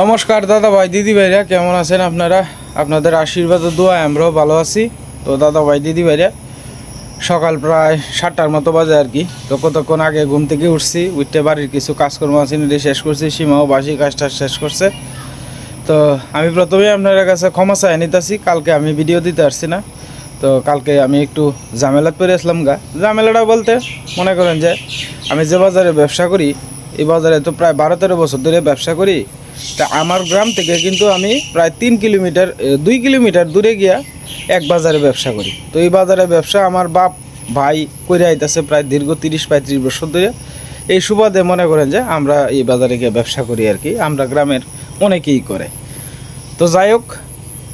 নমস্কার দাদা ভাই, দিদি ভাইরা, কেমন আছেন আপনারা? আপনাদের আশীর্বাদ দোয়া আমরাও ভালো আছি। তো দাদা ভাই, দিদি ভাইরা, সকাল প্রায় সাতটার মতো বাজে আর কি। তো কতক্ষণ আগে ঘুম থেকে উঠছি উঠতে বাড়ির কিছু কাজকর্ম আছে নিয়ে শেষ করছি, সীমাও বাসি কাজটা শেষ করছে। তো আমি প্রথমেই আপনার কাছে ক্ষমা চাই নিতেছি, কালকে আমি ভিডিও দিতে পারছি না। তো কালকে আমি একটু ঝামেলাত পরে আসলাম গা। ঝামেলাটা বলতে মনে করেন যে, আমি যে বাজারে ব্যবসা করি, এই বাজারে তো প্রায় বারো তেরো বছর ধরে ব্যবসা করি। তা আমার গ্রাম থেকে কিন্তু আমি প্রায় তিন কিলোমিটার দুই কিলোমিটার দূরে গিয়া এক বাজারে ব্যবসা করি। তো এই বাজারে ব্যবসা আমার বাপ, ভাই করে আইতাছে প্রায় দীর্ঘ তিরিশ পঁয়ত্রিশ বছর ধরে। এই সুবাদে মনে করেন যে আমরা এই বাজারে গিয়ে ব্যবসা করি আর কি, আমরা গ্রামের অনেকেই করে। তো যাই হোক,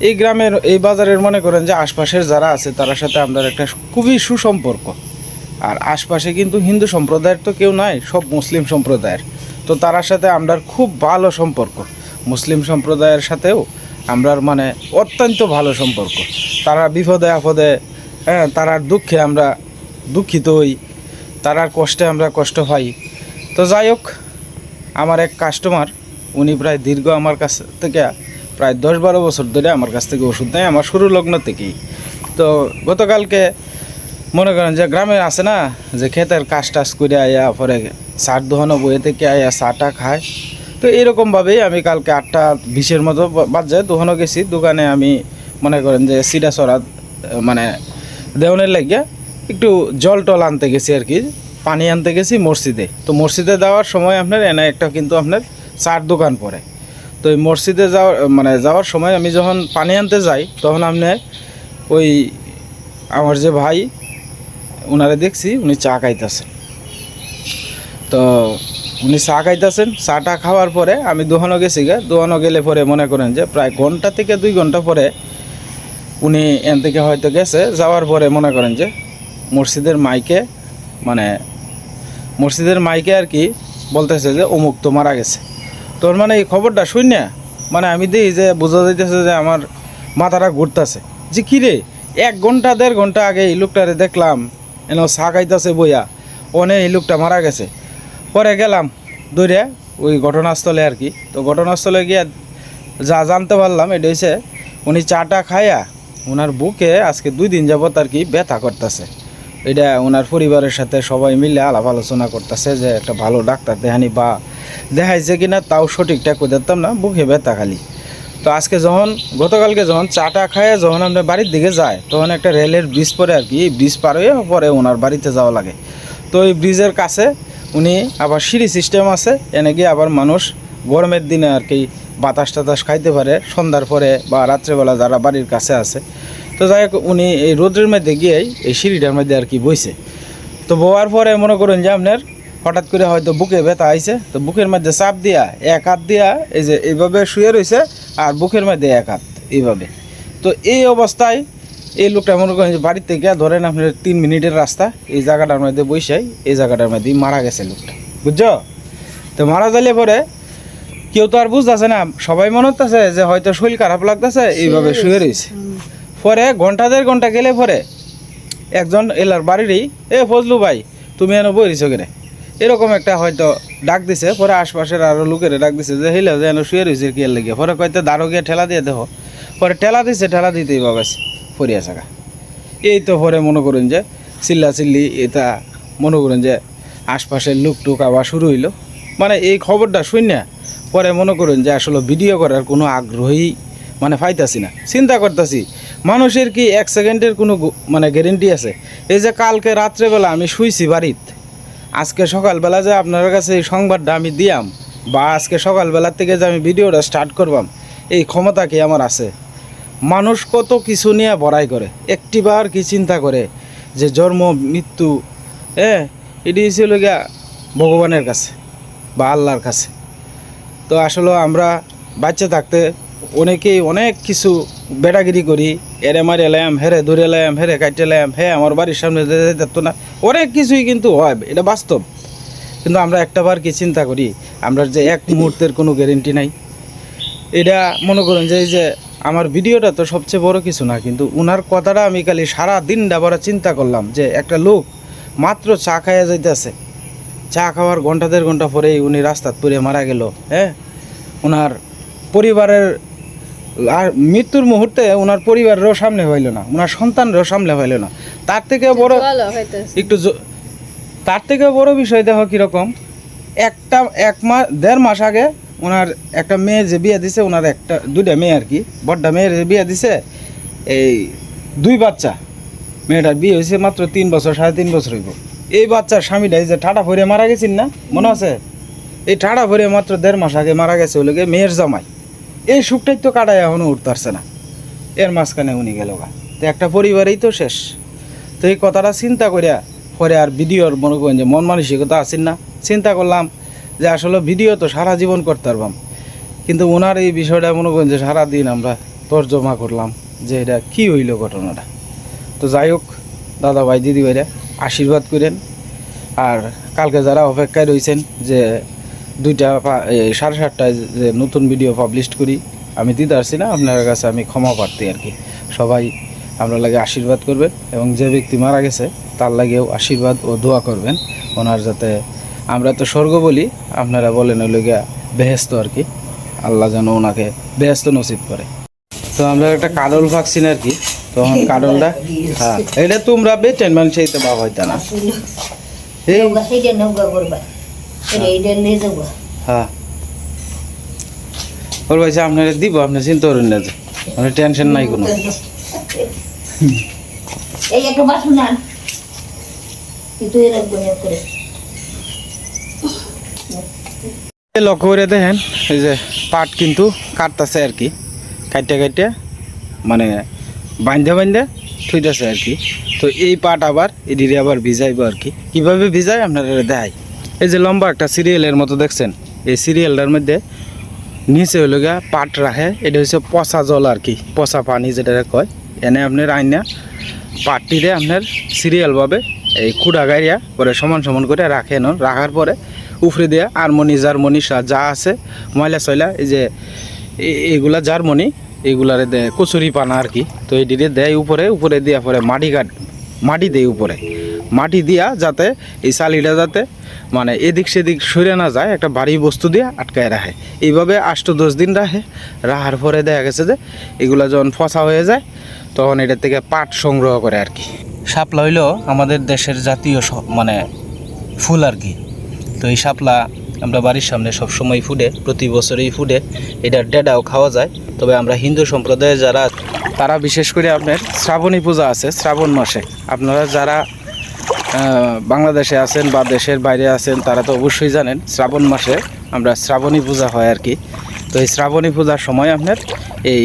এই গ্রামের, এই বাজারের মনে করেন যে আশপাশের যারা আছে তার সাথে আমরা একটা খুবই সুসম্পর্ক। আর আশপাশে কিন্তু হিন্দু সম্প্রদায়ের তো কেউ নাই, সব মুসলিম সম্প্রদায়ের। তো তার সাথে আমরা খুব ভালো সম্পর্ক। মুসলিম সম্প্রদায়ের সাথেও আমরার মানে অত্যন্ত ভালো সম্পর্ক। তারা বিপদে আপদে হ্যাঁ তারার দুঃখে আমরা দুঃখিত হই, তারার কষ্টে আমরা কষ্ট পাই। তো যাই হোক, আমার এক কাস্টমার উনি প্রায় দীর্ঘ আমার কাছ থেকে প্রায় দশ বারো বছর ধরে আমার কাছ থেকে ওষুধ নেয়, আমার শুরু লগ্ন থেকেই। তো গতকালকে মনে করেন যে গ্রামে আছে না, যে ক্ষেতের কাজ টাজ করে আয়া পরে সার দোহানো বইয়ে থেকে আয়া চাটা খায়। তো এরকমভাবেই আমি কালকে আটটা বিশের মতো বাজে দোহানো গেছি। দোকানে আমি মনে করেন যে সিডা সরা মানে দেওয়ানের লাগিয়া একটু জল টল আনতে গেছি আর কি। পানি আনতে গেছি মসজিদে। তো মসজিদে যাওয়ার সময় আপনার এনে একটা কিন্তু আপনার চার দোকান পড়ে। তো এই মসজিদে যাওয়ার মানে যাওয়ার সময় আমি যখন পানি আনতে যাই, তখন আপনার ওই আমার যে ভাই ওনারে দেখছি, উনি চা খাইতেছেন। তো উনি চা খাইতেছেন, চাটা খাওয়ার পরে আমি দোহানো গেছি গে। দোহানো গেলে পরে মনে করেন যে প্রায় ঘণ্টা থেকে দুই ঘণ্টা পরে উনি এন থেকে হয়তো গেছে। যাওয়ার পরে মনে করেন যে মসজিদের মাইকে মানে মসজিদের মাইকে আর কি বলতেছে যে অমুক তো মারা গেছে। তোর মানে এই খবরটা শুন না মানে আমি দেখি যে বোঝা যাইতেছে যে আমার মাথাটা ঘুরতেছে। যে কী রে, এক ঘণ্টা, দেড় ঘণ্টা আগে এই লোকটারে দেখলাম এন চা খাইতেছে বইয়া। অনে এই লোকটা মারা গেছে। পরে গেলাম দৌড়ে ওই ঘটনাস্থলে আর কি। তো ঘটনাস্থলে গিয়ে যা জানতে পারলাম, এটা হচ্ছে উনি চাটা খায়া ওনার বুকে আজকে দুই দিন যাবত আর কি ব্যথা করতেছে। এটা ওনার পরিবারের সাথে সবাই মিলে আলাপ আলোচনা করতেছে যে একটা ভালো ডাক্তার দেখানি বা দেখাইছে কিনা, তাও সঠিকটা করে দিতাম না, বুকে ব্যথা খালি। তো আজকে যখন, গতকালকে যখন চাটা খায় যখন আমরা বাড়ির দিকে যায় তখন একটা রেলের ব্রিজ পরে আর কি, এই ব্রিজ পার হয়ে পরে ওনার বাড়িতে যাওয়া লাগে। তো এই ব্রিজের কাছে উনি আবার সিঁড়ি সিস্টেম আছে, এনে গিয়ে আবার মানুষ গরমের দিনে আর কি বাতাস টাতাস খাইতে পারে, সন্ধ্যার পরে বা রাত্রেবেলা যারা বাড়ির কাছে আছে। তো যাই হোক, উনি এই রোদ্রের মধ্যে গিয়েই এই সিঁড়িটার মধ্যে আর কি বইছে। তো বোয়ার পরে মনে করুন যে আপনার হঠাৎ করে হয়তো বুকে ব্যথা আইছে তো বুকের মধ্যে চাপ দিয়া এক হাত দিয়া এই যে এইভাবে শুয়ে রয়েছে আর বুকের মধ্যে এক হাত এইভাবে। তো এই অবস্থায় এই লোকটা মনে করেন যে বাড়ির থেকে ধরেন আপনার তিন মিনিটের রাস্তা এই জায়গাটার মধ্যে বসে এই জায়গাটার মধ্যেই মারা গেছে লোকটা। বুঝছ? তো মারা যাইলে পরে কেউ তো আর বুঝতেছে না সবাই মনে হতেছে যে হয়তো শরীর খারাপ লাগতেছে এইভাবে শুয়ে রয়েছে পরে ঘণ্টা দেড় ঘণ্টা গেলে পরে একজন এলার বাড়িরই এ ফজলু ভাই তুমি এনে বইরিছ কেনে? এরকম একটা হয়তো ডাক দিছে, পরে আশপাশের আরও লোকের ডাক দিছে যে হেলে যে এনে শুয়ে রয়েছে কি লেগে? পরে কয়তো দাঁড়ো গিয়ে ঠেলা দিয়ে দেখো। পরে ঠেলা দিছে, ঠেলা দিতেই বাবাস ফরিয়া থাকা। এই তো পরে মনে করুন যে, চিল্লা চিল্লি এটা মনে করুন যে, আশপাশের লোক টুক আবার শুরু হইল। মানে এই খবরটা শুন পরে মনে করুন যে, আসলে ভিডিও করার কোনো আগ্রহী মানে পাইতাছি না। চিন্তা করতেছি, মানুষের কি এক সেকেন্ডের কোনো মানে গ্যারেন্টি আছে? এই যে কালকে রাত্রেবেলা আমি শুইছি বাড়িত আজকে সকালবেলা যে আপনার কাছে এই সংবাদটা আমি দিয়াম, বা আজকে সকালবেলার থেকে যে আমি ভিডিওটা স্টার্ট করবাম, এই ক্ষমতা কি আমার আছে? মানুষ কত কিছু নিয়ে বড়াই করে, একটিবার কি চিন্তা করে যে জন্ম, মৃত্যু হ্যাঁ এটি ছিল গিয়া ভগবানের কাছে বা আল্লাহর কাছে। তো আসলে আমরা বাচ্চা থাকতে অনেকেই অনেক কিছু বেড়াগিরি করি, এরে মারি এলাম হেরে ধরে এলাম হেরে কাটতে এলাম হে, আমার বাড়ির সামনে যেত না, অনেক কিছুই কিন্তু হয়, এটা বাস্তব। কিন্তু আমরা একটাবার কি চিন্তা করি, আমরা যে এক মুহূর্তের কোনো গ্যারেন্টি নাই। এটা মনে করেন যে, এই যে আমার ভিডিওটা তো সবচেয়ে বড় কিছু না, কিন্তু উনার কথাটা আমি খালি সারা দিন ডাবরা চিন্তা করলাম যে, একটা লোক মাত্র চা খাইয়া যাইতেছে। চা খাওয়ার ঘণ্টা দেড় ঘণ্টা পরেই উনি রাস্তাত পরে মারা গেল হ্যাঁ? ওনার পরিবারের আর মৃত্যুর মুহূর্তে ওনার পরিবারেরও সামনে হইল না ওনার সন্তানরাও সামনে হইল না। তার থেকে বড় একটু তার থেকে বড় বিষয় দেখো কীরকম। একটা এক মাস দেড় মাস আগে ওনার একটা মেয়ে যে বিয়ে দিছে ওনার একটা দুইটা মেয়ে আর কি বড্ডা মেয়ের যে বিয়ে দিছে এই দুই বাচ্চা। মেয়েটার বিয়ে হয়েছে মাত্র তিন বছর সাড়ে তিন বছর হইব। এই বাচ্চার স্বামীটা এই যে ঠাটা ভরে মারা গেছেন না? মনে আছে? এই ঠাটা ভরে মাত্র দেড় মাস আগে মারা গেছে ওগুলোকে মেয়ের জামাই। এই সুখটাই তো কাটায় এখনও উঠতে না। এর মাঝখানে উনি গেল গা। তো একটা পরিবারেই তো শেষ। তো এই কথাটা চিন্তা করিয়া পরে আর ভিডিওর মনে করেন যে মন মানসিকতা আছেন না। চিন্তা করলাম যে আসলে ভিডিও তো সারা জীবন করতে পারবাম। কিন্তু ওনার এই বিষয়টা মনে করেন যে সারাদিন আমরা তর্জমা করলাম যে এটা কী হইল ঘটনাটা। তো যাই হোক, দাদা ভাই, দিদি ভাইরা, আশীর্বাদ করেন। আর কালকে যারা অপেক্ষায় রয়েছেন যে দুইটা সাড়ে সাতটায় যে নতুন ভিডিও পাবলিশ করি। আমি দিতে পারছি না আপনার কাছে আমি ক্ষমা প্রার্থী আর কি। সবাই আমরা লাগে আশীর্বাদ করবেন এবং যে ব্যক্তি মারা গেছে তার লাগেও আশীর্বাদ ও দোয়া করবেন। ওনার যাতে আমরা তো স্বর্গ বলি আপনারা বলেন ওই গিয়া বেহেস্ত আর কি। আল্লাহ যেন ওনাকে বেহেস্ত নসিব করে। তো আমরা একটা কাডল ভাগছি আর কি। তখন কাডলটা হ্যাঁ এটা তোমরা বেটেন মানে সেই তো বাবা হইতা না। যাব। হ্যাঁ। ওর ভাই আপনারা দিব আপনি চিন্তা করেন না যে মানে টেনশন নাই কোনো। এই একটা বাসন আন। করে লক্ষ্য করে দেখেন এই যে পাট কিন্তু কাটতেছে আর কি। কাটতে কাটতে মানে বান্ধে বান্ধে থুইতেছে আর কি। তো এই পাট আবার এদিকে আবার ভিজাইব আর কি। কীভাবে ভিজায় আপনারা দেখাই। এই যে লম্বা একটা সিরিয়ালের মতো দেখছেন, এই সিরিয়ালটার মধ্যে নিচে হইল গিয়া পাট রাখে, এটা হচ্ছে পচা জল আর কি, পচা পানি যেটা কয়। এনে আপনার আইনা পাটটিতে আপনার সিরিয়ালভাবে এই কুড়া গাড়িয়া পরে সমান সমান করে রাখে ন রাখার পরে উফরে দেয়া আরমনি, জার্মনি যা আছে, ময়লা সয়লা, এই যে এগুলা জার্মনি, এগুলারে দেয় কচুরি পানা আর কি। তো দিকে দেয় উপরে উপরে দেওয়া পরে মাটি কাট মাটি দেয় উপরে। মাটি দিয়া যাতে এই চালিটা যাতে মানে এদিক সেদিক সরে না যায়, একটা ভারী বস্তু দিয়ে আটকায় রাখে। এইভাবে আষ্ট দশ দিন রাখে। রাখার পরে দেখা গেছে যে এগুলো যখন ফসা হয়ে যায়, তখন এটার থেকে পাট সংগ্রহ করে আর কি। শাপলা হইল আমাদের দেশের জাতীয় মানে ফুল আর কি। তো এই শাপলা আমরা বাড়ির সামনে সবসময় ফুটে, প্রতি বছরই ফুটে। এটা ডেডাও খাওয়া যায়। তবে আমরা হিন্দু সম্প্রদায়ে যারা, তারা বিশেষ করে আপনার শ্রাবণী পূজা আছে, শ্রাবণ মাসে। আপনারা যারা বাংলাদেশে আছেন বা দেশের বাইরে আছেন, তারা তো অবশ্যই জানেন, শ্রাবণ মাসে আমরা শ্রাবণী পূজা হয় আর কি। তো এই শ্রাবণী পূজার সময় আপনার এই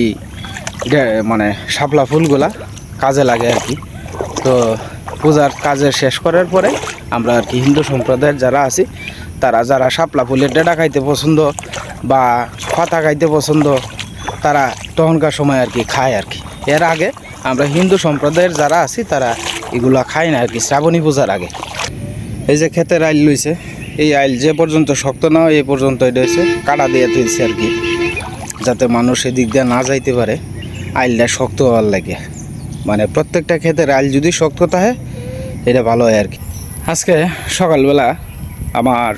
মানে শাপলা ফুলগুলা কাজে লাগে আর কি। তো পূজার কাজে শেষ করার পরে আমরা আর কি হিন্দু সম্প্রদায়ের যারা আছি, তারা যারা শাপলা ফুলের ডেটা খাইতে পছন্দ বা পাতা খাইতে পছন্দ, তারা তখনকার সময় আর কি খায় আর কি। এর আগে আমরা হিন্দু সম্প্রদায়ের যারা আছি, তারা এগুলা খায় না আর কি, শ্রাবণী পূজার আগে। এই যে ক্ষেতের আইল লইছে, এই আইল যে পর্যন্ত শক্ত না হয়, এই পর্যন্ত এটা হচ্ছে কাটা দিয়ে তুলছে আর কি, যাতে মানুষ এদিক দিয়ে না যাইতে পারে। আইলটা শক্ত হওয়ার লাগে। মানে প্রত্যেকটা ক্ষেতের আইল যদি শক্ত থাকে, এটা ভালো হয় আর কি। আজকে সকালবেলা আমার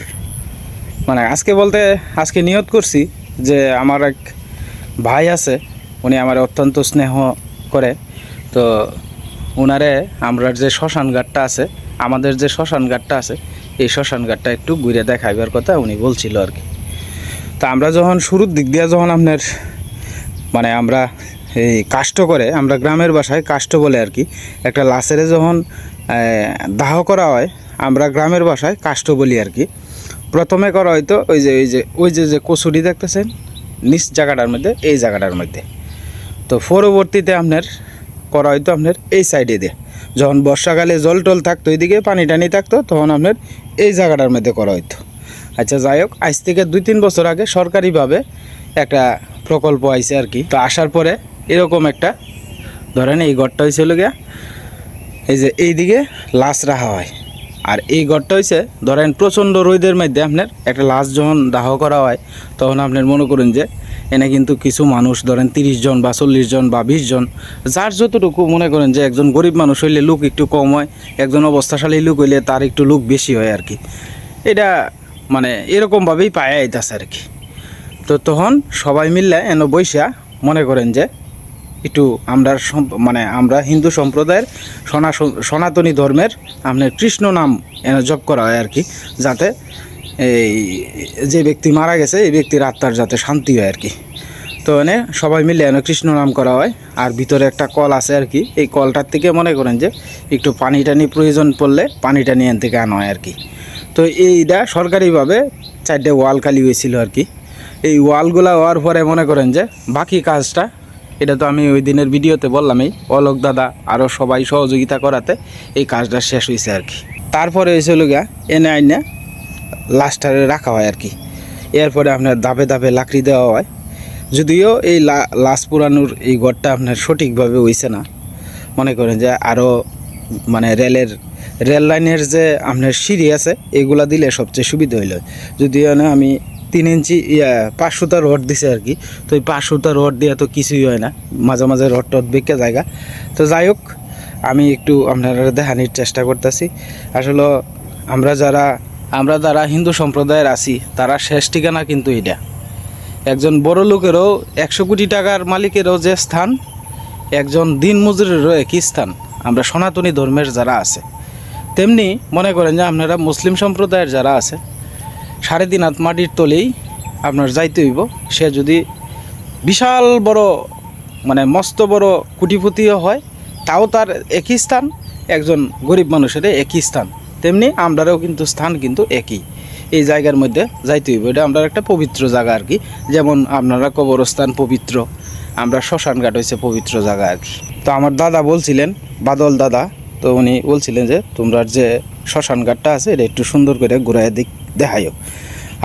মানে আজকে বলতে আজকে নিয়ত করছি যে আমার এক ভাই আছে, উনি আমার অত্যন্ত স্নেহ করে। তো ওনারে আমরা যে শ্মশান ঘাটটা আছে, আমাদের যে শ্মশান ঘাটটা আছে, এই শ্মশান ঘাটটা একটু ঘুরে দেখাইবার কথা উনি বলছিল আর কি। তা আমরা যখন শুরুর দিক দিয়ে যখন আপনার মানে আমরা এই কাষ্ট করে, আমরা গ্রামের বাসায় কাষ্ট বলে আর কি, একটা লাশেরে যখন দাহ করা হয়, আমরা গ্রামের বাসায় কাষ্ট বলি আর কি। প্রথমে করা হয়তো ওই যে ওই যে ওই যে যে কচুরি দেখতেছেন? নিচ জায়গাটার মধ্যে, এই জায়গাটার মধ্যে। তো পরবর্তীতে আপনার করা হয়তো আপনার এই সাইডে দিয়ে। যখন বর্ষাকালে জল টল থাকতো এইদিকে পানি টানি থাকতো, তখন আপনার এই জায়গাটার মধ্যে করা হইতো। আচ্ছা যাই হোক, আজ থেকে দুই তিন বছর আগে সরকারিভাবে একটা প্রকল্প আইছে আর কি। তো আসার পরে এরকম একটা, ধরেন এই ঘরটা হয়েছিল গিয়া, এই যে এইদিকে লাশ রাখা হয়। আর এই ঘরটা হয়েছে ধরেন প্রচণ্ড রোদের মধ্যে আপনার একটা লাশ যখন দাহ করা হয়, তখন আপনার মনে করুন যে এনে কিন্তু কিছু মানুষ, ধরেন তিরিশ জন বা চল্লিশ জন বা বিশ জন, যার যতটুকু মনে করেন যে একজন গরিব মানুষ হইলে লোক একটু কম হয়, একজন অবস্থাশালী লোক হইলে তার একটু লোক বেশি হয় আর কি। এটা মানে এরকমভাবেই পায় আইতাছে আর কি। তো তখন সবাই মিললে এন বৈশা মনে করেন যে একটু আমরা মানে আমরা হিন্দু সম্প্রদায়ের সনা, সনাতনী ধর্মের আপনার কৃষ্ণ নাম এনে জপ করা হয় আর কি, যাতে এই যে ব্যক্তি মারা গেছে, এই ব্যক্তির আত্মার যাতে শান্তি হয় আর কি। তো এনে সবাই মিলে এনে কৃষ্ণ নাম করা হয়। আর ভিতরে একটা কল আছে আর কি। এই কলটার থেকে মনে করেন যে একটু পানি টানি প্রয়োজন পড়লে পানি টানি এন থেকে আনা হয় আর কি। তো এইটা সরকারিভাবে চারটে ওয়াল খালি হয়েছিল আর কি। এই ওয়ালগুলা হওয়ার পরে মনে করেন যে বাকি কাজটা, এটা তো আমি ওই দিনের ভিডিওতে বললামই, অলোক দাদা আরও সবাই সহযোগিতা করাতে এই কাজটা শেষ হয়েছে আর কি। তারপরে হয়েছিল গিয়া এনে আইনে লাস্টারে রাখা হয় আর কি। এরপরে আপনার দাবে দাবে লাকড়ি দেওয়া হয়। যদিও এই লাশ পুরানোর এই ঘরটা আপনার সঠিকভাবে হইছে না। মনে করেন যে আরও মানে রেলের, রেল লাইনের যে আপনার সিঁড়ি আছে, এগুলা দিলে সবচেয়ে সুবিধা হইল। যদিও না, আমি তিন ইঞ্চি, ইয়া, পাঁচ সুতা রড দিছে আর কি। তো এই পাঁচ সুতা রড দিয়ে তো কিছুই হয় না। মাঝে মাঝে রড টড বেঁকে জায়গা। তো যাই হোক, আমি একটু আপনারা দেখানির চেষ্টা করতেছি। আসলে আমরা যারা আমরা যারা হিন্দু সম্প্রদায়ের আছি, তারা শেষ ঠিকানা কিন্তু এটা একজন বড় লোকেরও একশো কোটি টাকার মালিকেরও যে স্থান, একজন দিন মজুরেরও একই স্থান। আমরা সনাতনী ধর্মের যারা আছে, তেমনি মনে করেন যে আপনারা মুসলিম সম্প্রদায়ের যারা আছে সাড়ে তিন হাত মাটির তলেই আপনার যাইতে হইব। সে যদি বিশাল বড় মানে মস্ত বড় কুটিপুতিও হয়, তাও তার একই স্থান, একজন গরিব মানুষের একই স্থান। তেমনি আমরারও কিন্তু স্থান কিন্তু একই। এই জায়গার মধ্যে যাইতে হইব। এটা আমরা একটা পবিত্র জায়গা আর কি। যেমন আপনারা কবরস্থান পবিত্র, আমরা শ্মশান ঘাট হয়েছে পবিত্র জায়গা আর কি। তো আমার দাদা বলছিলেন, বাদল দাদা, তো উনি বলছিলেন যে, তোমরা যে শ্মশান ঘাটটা আছে, এটা একটু সুন্দর করে ঘুরায় দিক দেখাইও।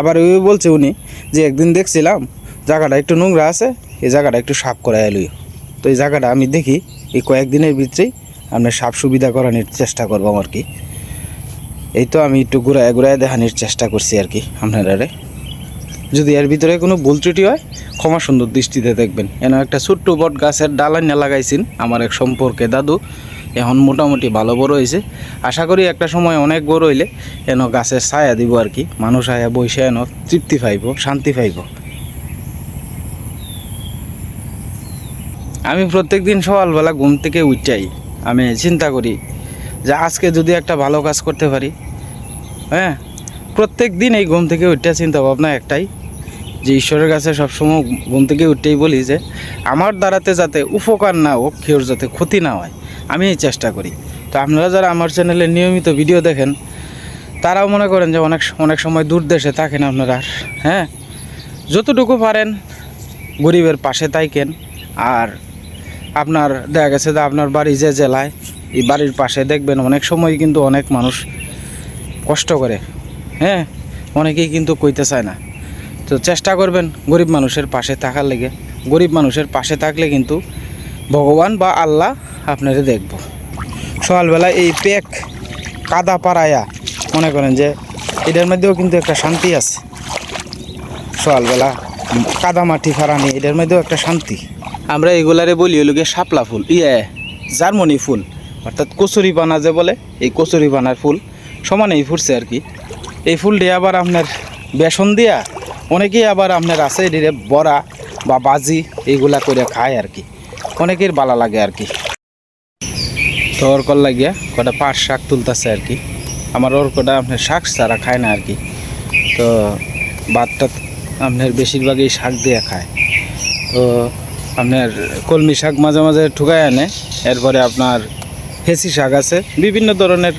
আবার ওই বলছে উনি যে, একদিন দেখছিলাম, জায়গাটা একটু নোংরা আছে, এই জায়গাটা একটু সাফ করাই লইও। তো এই জায়গাটা আমি দেখি, এই কয়েকদিনের ভিতরেই আমরা সাফ সুবিধা করানোর চেষ্টা করব আর কি। এই তো আমি একটু ঘুরায় ঘুরায় দেখানোর চেষ্টা করছি আর কি আপনারা যদি এর ভিতরে কোনো ভুল ত্রুটি হয়, ক্ষমা সুন্দর দৃষ্টিতে দেখবেন। এন একটা ছোট্ট বট গাছের ডালাইনা লাগাইছেন আমার এক সম্পর্কে দাদু। এখন মোটামুটি ভালো বড় হয়েছে আশা করি একটা সময় অনেক বড় হইলে এন গাছের ছায়া দিব আর কি। মানুষ আয়া বসে এন তৃপ্তি পাইব, শান্তি পাইব। আমি প্রত্যেক দিন সকালবেলা ঘুম থেকে উঠাই আমি চিন্তা করি যে আজকে যদি একটা ভালো কাজ করতে পারি হ্যাঁ? প্রত্যেক দিন এই ঘুম থেকে উঠতে চিন্তা ভাবনা একটাই, যে ঈশ্বরের কাছে সবসময় ঘুম থেকে উঠতেই বলি যে, আমার দ্বারাতে যাতে উপকার না হোক, কেউর যাতে ক্ষতি না হয়, আমি এই চেষ্টা করি। তো আপনারা যারা আমার চ্যানেলে নিয়মিত ভিডিও দেখেন, তারাও মনে করেন যে অনেক অনেক সময় দূর দেশে থাকেন আপনারা হ্যাঁ? যতটুকু পারেন, গরিবের পাশে তাইকেন আর আপনার, দেখা গেছে যে আপনার বাড়ি যে জেলায় এই বাড়ির পাশে দেখবেন অনেক সময় কিন্তু অনেক মানুষ কষ্ট করে। হ্যাঁ? অনেকেই কিন্তু কইতে চায় না। তো চেষ্টা করবেন গরিব মানুষের পাশে থাকার লেগে। গরিব মানুষের পাশে থাকলে কিন্তু ভগবান বা আল্লাহ আপনারা দেখব। সকালবেলা এই পেক কাদা পাড়ায়া, মনে করেন যে এটার মধ্যেও কিন্তু একটা শান্তি আছে। সকালবেলা কাদা মাটি ফাড়ানি এটার মধ্যেও একটা শান্তি। আমরা এগুলারে বলি হলো শাপলা ফুল। ইয়ে জার্মনি ফুল। অর্থাৎ কচুরি পানা যে বলে, এই কচুরি পানার ফুল সমানেই ফুটছে আর কি। এই ফুলটি আবার আপনার বেসন দিয়া অনেকেই আবার আপনার আছে, এটিরে বড়া বা বাজি এইগুলা করে খায় আর কি। অনেকের বালা লাগে আর কি। তো ওর কল লাগিয়া কটা পাট শাক তুলতেছে আর কি। আমার ওর কটা আপনার শাক ছাড়া খায় না আর কি। তো ভাতটা আপনার বেশিরভাগই শাক দিয়ে খায়। তো আপনার কলমি শাক মাঝে মাঝে ঠুকায় আনে, এরপরে আপনার হেসি শাক আছে বিভিন্ন ধরনের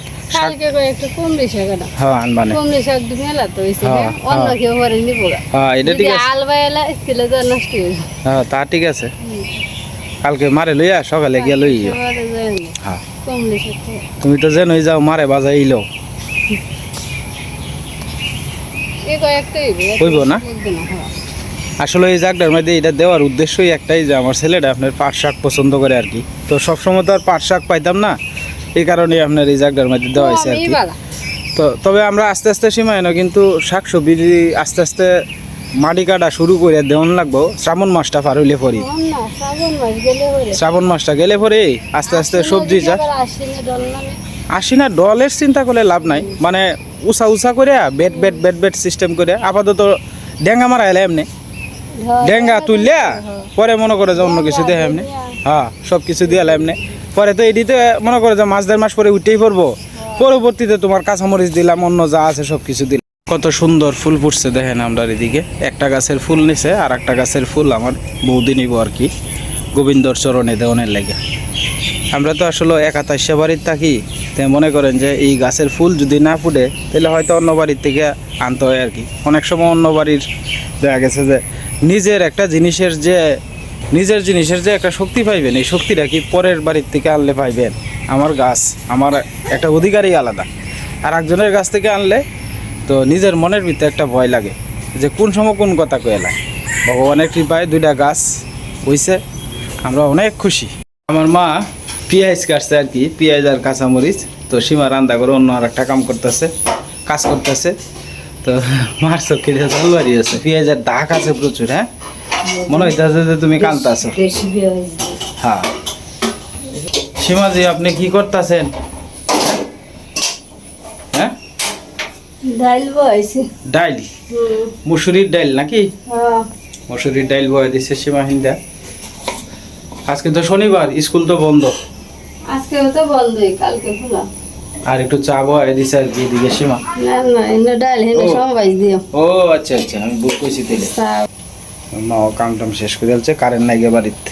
তো ঠিক আছে। কালকে মারে লইয়া সকালে গিয়া লই। হ্যাঁ। তুমি তো জেনই যাও মারে বাজাই ইলো। হইবে, না, হ্যাঁ। আসলে এই জাগটার মধ্যে এটা দেওয়ার উদ্দেশ্যই একটাই যে আমার ছেলেটা আপনার পাট শাক পছন্দ করে আর কি। তো সবসময় তো আর পাট শাক পাইতাম না। এই কারণে আপনার এই জাগটার মধ্যে দেওয়া হয়েছে আর কি। তো তবে আমরা আস্তে আস্তে সীমায় না কিন্তু শাক সবজি আস্তে আস্তে মাটি কাটা শুরু করে দেওয়ান লাগবো। শ্রাবণ মাসটা পার হইলে পরি। শ্রাবণ মাসটা গেলে পরে আস্তে আস্তে সবজি চাষ আসি না ডলের চিন্তা করলে লাভ নাই। মানে উষা উষা করে bed bed bed bed system করে আপাতত ডেঙ্গা মারা এলে এমনি। ডেঙ্গা তুললিয়া পরে মনে করে যে অন্য কিছু দেয় এমনি হ্যাঁ সব কিছু দিয়ে এমনি পরে তো এডিতে মনে করে যে মাস দেড় মাস পরে উঠেই পড়ব। পরবর্তীতে তোমার কাঁচামরিচ দিলাম অন্য যা আছে সব কিছু দিলাম। কত সুন্দর ফুল ফুটছে দেখেন আমরা এদিকে। একটা গাছের ফুল নিছে আর একটা গাছের ফুল আমার বৌদি নিব আর কি। গোবিন্দর চরণে দেওয়ানের লাগে। আমরা তো আসলে একা একাতাইশা বাড়ির থাকি, তাই মনে করেন যে এই গাছের ফুল যদি না ফুটে, তাহলে হয়তো অন্য বাড়ির থেকে আনতে হয় আর কি অনেক সময় অন্য বাড়ির দেখা গেছে যে নিজের একটা জিনিসের যে, নিজের জিনিসের যে একটা শক্তি পাইবেন, এই শক্তিটা কি পরের বাড়ির থেকে আনলে পাইবেন? আমার গাছ, আমার একটা অধিকারই আলাদা। আর একজনের গাছ থেকে আনলে তো নিজের মনের ভিতরে একটা ভয় লাগে যে কোন সময় কোন কথা কয়েলা ভগবানের কৃপায় দুইটা গাছ হইছে আমরা অনেক খুশি। আমার মা পেঁয়াজ কাটছে আর কি পেঁয়াজ আর কাঁচামরিচ। তো সীমা রান্না করে অন্য আর একটা কাম করতেছে কাজ করতেছে। তো মার চোখে জল বাড়িয়েছে পেঁয়াজের দাগ আছে প্রচুর হ্যাঁ? মনে হইতেছে যে তুমি হয়েছে হ্যাঁ। সীমাজি আপনি কি করতেছেন? হ্যাঁ? ডাইল মুসুরির ডাইল নাকি? হ্যাঁ। মসুরির ডাইল বয়ে দিচ্ছে সীমাহিন্দা আজকে তো শনিবার স্কুল তো বন্ধ। আজকেও তো বন্ধই কালকে খোলা। আর একটু চা বয়ে দিছে আর কি সীমা। না না এনে ডাইল হেনে ও। সমবাই দিও। ও আচ্ছা আচ্ছা আমি বুক কইছি কাম টাম শেষ করে কারেন্ট নাই বাড়িতে।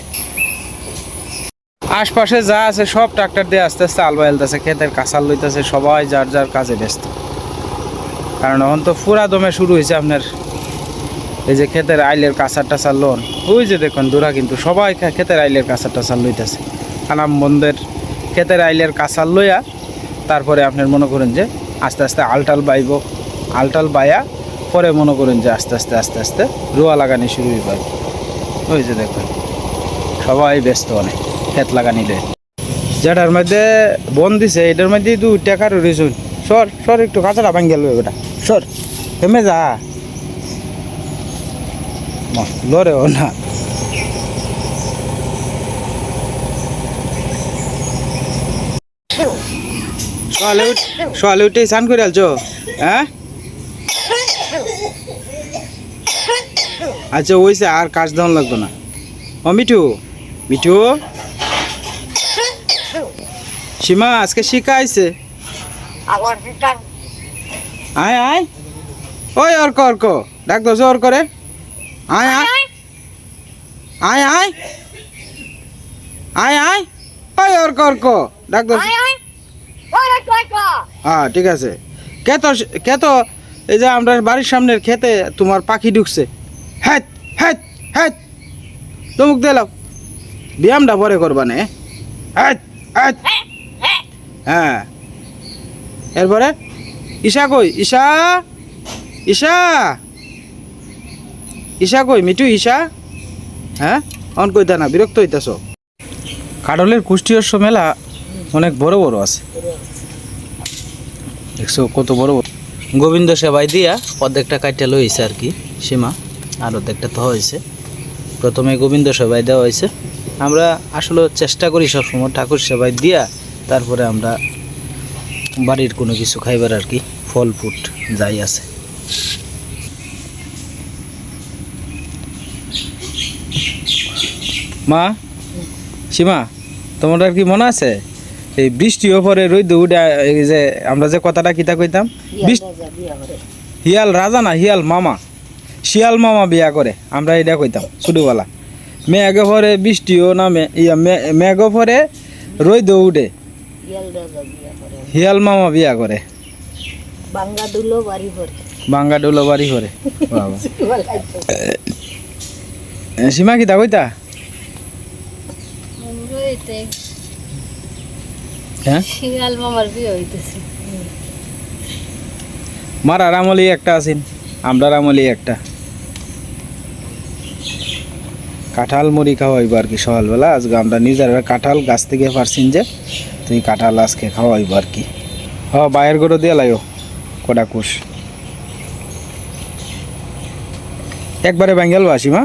আশপাশে যা আছে সব ট্রাক্টর দিয়ে আস্তে আস্তে আল বাইলতেছে ক্ষেতের কাঁচাল লইতেছে সবাই যার যার কাজে ব্যস্ত। কারণ এখন তো ফুরা দমে শুরু হয়েছে আপনার। এই যে ক্ষেতের আইলের কাঁচার টাচার লোন, ওই যে দেখুন দূরা কিন্তু সবাই ক্ষেতের আইলের কাঁচার টাচার লইতেছে। আনাম বন্ধের ক্ষেতের আইলের কাঁচার লইয়া তারপরে আপনার মনে করেন যে আস্তে আস্তে আলটাল বাইব, আলটাল বাইয়া, পরে মনে করেন যে আস্তে আস্তে আস্তে আস্তে রোয়া লাগানি শুরু হইব। ওই যে দেখুন, সবাই ব্যস্ত অনেক, ক্ষেত লাগানিলে যেটার মধ্যে বন দিছে, এটার মধ্যেই দু টাকা রয়েছুন সর সর, একটু কাঁচাটা গেল ওটা সর। থেমে যা। ম- লরে ও না। সকালে উঠ সকালে উঠে স্নান করে আলছো? হ্যাঁ? আচ্ছা ওইসে আর কাজ দেওয়ান লাগতো না। ও মিঠু মিঠু। সীমা আজকে শিখা আইছে। আয় আয়। ওই অর্ক অর্ক। ডাক দোষ ওর করে আয় আয়। আয় আয়। আয় আয়। ওই অর্ক অর্ক ডাক দোষ হ্যাঁ ঠিক আছে। কে তো কে তো এই যে আমরা বাড়ির সামনের খেতে তোমার পাখি ঢুকছে। হ্যাঁ হ্যাঁ হ্যাঁ তমুক দিলাম ব্যায়ামটা পরে করবা নে। হ্যাঁ হ্যাঁ। এরপরে ঈশা কই? ঈশা? ঈশা? ঈশা কই? মিঠু, ঈশা? হ্যাঁ? অন কইতা না, বিরক্ত হইতাছ? কাডলের কুষ্টিয়স্য মেলা অনেক বড় বড় আছে। দেখছ কত বড় বড়। গোবিন্দ সেবাই দিয়া অর্ধেকটা কাইটে লইছে আর কি, সীমা, আর অর্ধেকটা তো হয়েছে। প্রথমে গোবিন্দ সেবাই দেওয়া হয়েছে। আমরা আসলে চেষ্টা করি সবসময় ঠাকুর সেবাই দিয়া, তারপরে আমরা বাড়ির কোনো কিছু খাইবার আর কি ফল ফুট যাই আছে। মা? সীমা তোমার আর কি মনে আছে? এই বৃষ্টিও পরে রোদ উঠে এই যে আমরা যে কথাটা কিতা কইতাম? হিয়াল রাজা না হিয়াল মামা? শিয়াল মামা বিয়া করে আমরা এটা কইতাম ছোটবেলা। মেঘ পরে বৃষ্টিও নামে ইয়া মে- মেঘ পরে রোদ উঠে। হিয়াল মামা বিয়া করে। বাঙ্গা দুলো বাড়ি ভরে। বাঙ্গা ডোলো বাড়ি বাবা। এ, সীমা কিতা কইতা? হ্যাঁ? শিয়াল মামার বিয়ে হইতেছে। মারার আমলি একটা আছেন আমলি একটা। কাঁঠাল মুড়ি খাওয়াইব আর কি সকালবেলা। আজকে আমরা নিজের কাঁঠাল গাছ থেকে পারছিন যে তুই কাঁঠাল আজকে খাওয়াইব আর কি। হ বাইরের গরু দিয়ে লাইও কটা কুশ একবারে বাঙ্গেল আসিমা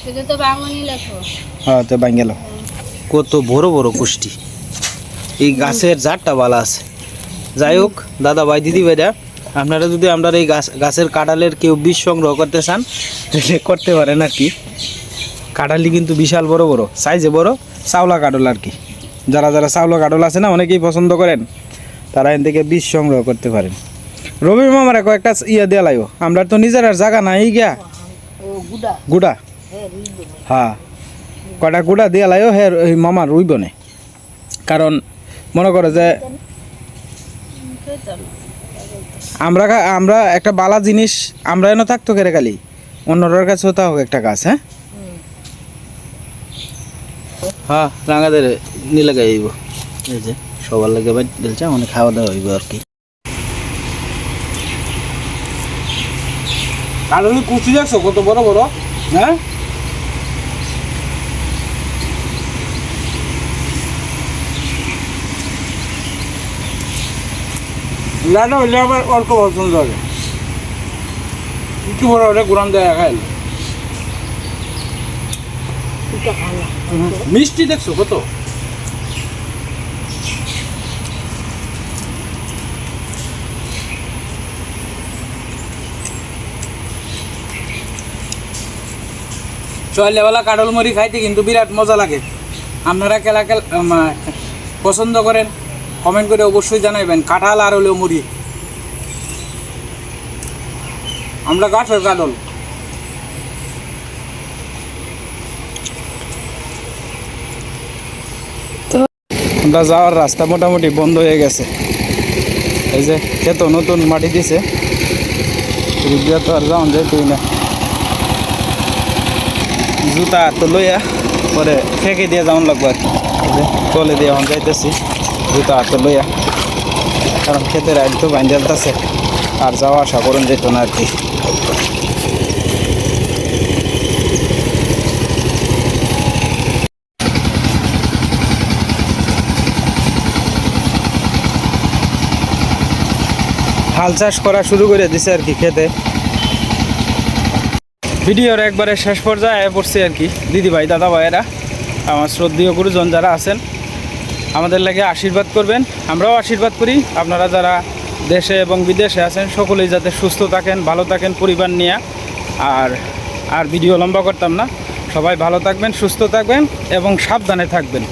সেটা তো বাঙনি লেখো। হ্যাঁ তো বাঙ্গেল। কত বড় বড় কুষ্টি। এই গাছের জাতটা ভালো আছে। যাই হোক দাদা ভাই দিদি ভাইরা আপনারা যদি আপনার এই গাছ গাছের কাঁঠালের কেউ বীজ সংগ্রহ করতে চান তাহলে করতে পারেন আর কি। কাঁঠালি কিন্তু বিশাল বড় বড় সাইজে বড় চাওলা কাঁঠাল আর কি। যারা যারা চাওলা কাঁঠাল আছে না অনেকেই পছন্দ করেন তারা এখান থেকে বীজ সংগ্রহ করতে পারেন। রবি মামারা কয়েকটা ইয়ে দেওয়া লাগো আমরা তো নিজের আর জায়গা নাই গিয়া। গুড়া। হ্যাঁ। কটা কুটা দিয়ে লাইও হে ওই মামা রুইব নে? কারণ মনে করে যে আমরা আমরা একটা বালা জিনিস আমরা এনে থাকতো কেরে খালি অন্যটার কাছেও তা হোক একটা গাছ হ্যাঁ? হ্যাঁ রাঙাদের নিলে গাইব এই যে সবার লাগে বাই দিলছে অনেক খাওয়া দাওয়া হইব আর কি। কারণ কুচি দেখছ কত বড় বড়? হ্যাঁ? লাটা হইলে আবার অল্প পছন্দ হবে একটু বড় হলে গুড়ান দেয় খাইলে মিষ্টি দেখছ কত? চলেবেলা কাডল মুড়ি খাইতে কিন্তু বিরাট মজা লাগে। আপনারা কেলা উম, পছন্দ করেন। কমেন্ট করে অবশ্যই জানাইবেন, কাঁঠাল আর হলেও মুড়ি। আমরা গাছের কাডল আমরা যাওয়ার রাস্তা মোটামুটি বন্ধ হয়ে গেছে। এই যে খেতো নতুন মাটি দিছে। এদিক দিয়ে তো আর যাওয়ান যাইতেই না। জুতা তো লইয়া পরে ফেঁকে দিয়ে যাওয়ান লাগবো আর কি। তলে দিয়ে যাইতেছি। জুতা তো লইয়া, কারণ খেতে রাইল তো বাইন্ডালতেছে আর যাওয়া আশা করুন যেত না আর কি। হাল চাষ করা শুরু করে দিছে আর কি খেতে ভিডিওর একবারে শেষ পর্যায়ে পড়ছে আর কি। দিদি ভাই দাদা ভাইয়েরা আমার শ্রদ্ধীয় গুরুজন যারা আছেন আমাদের লাগে আশীর্বাদ করবেন। আমরাও আশীর্বাদ করি। আপনারা যারা দেশে এবং বিদেশে আছেন, সকলেই যাতে সুস্থ থাকেন, ভালো থাকেন পরিবার নিয়ে। আর আর ভিডিও লম্বা করতাম না। সবাই ভালো থাকবেন, সুস্থ থাকবেন এবং সাবধানে থাকবেন।